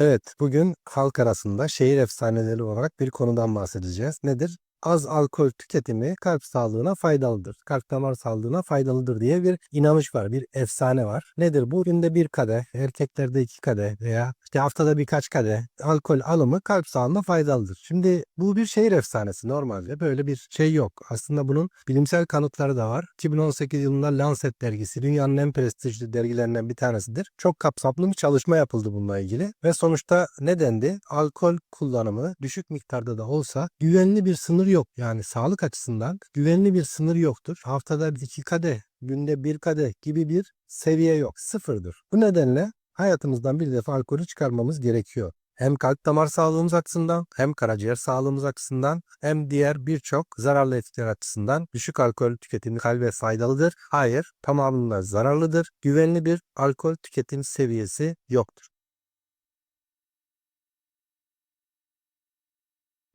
Evet, bugün halk arasında şehir efsaneleri olarak bir konudan bahsedeceğiz. Nedir? Az alkol tüketimi kalp sağlığına faydalıdır. Kalp damar sağlığına faydalıdır diye bir inanış var, bir efsane var. Nedir bu? Günde bir kadeh, erkeklerde iki kadeh veya işte haftada birkaç kadeh alkol alımı kalp sağlığına faydalıdır. Şimdi bu bir şehir efsanesi normalde. Böyle bir şey yok. Aslında bunun bilimsel kanıtları da var. 2018 yılında Lancet dergisi dünyanın en prestijli dergilerinden bir tanesidir. Çok kapsamlı bir çalışma yapıldı bununla ilgili ve sonuçta ne dendi? Alkol kullanımı düşük miktarda da olsa güvenli bir sınır yok. Yani sağlık açısından güvenli bir sınır yoktur. Haftada iki kadeh, günde bir kadeh gibi bir seviye yok. Sıfırdır. Bu nedenle hayatımızdan bir defa alkolü çıkarmamız gerekiyor. Hem kalp damar sağlığımız açısından hem karaciğer sağlığımız açısından hem diğer birçok zararlı etkiler açısından düşük alkol tüketimi kalbe faydalıdır. Hayır tamamıyla zararlıdır. Güvenli bir alkol tüketim seviyesi yoktur.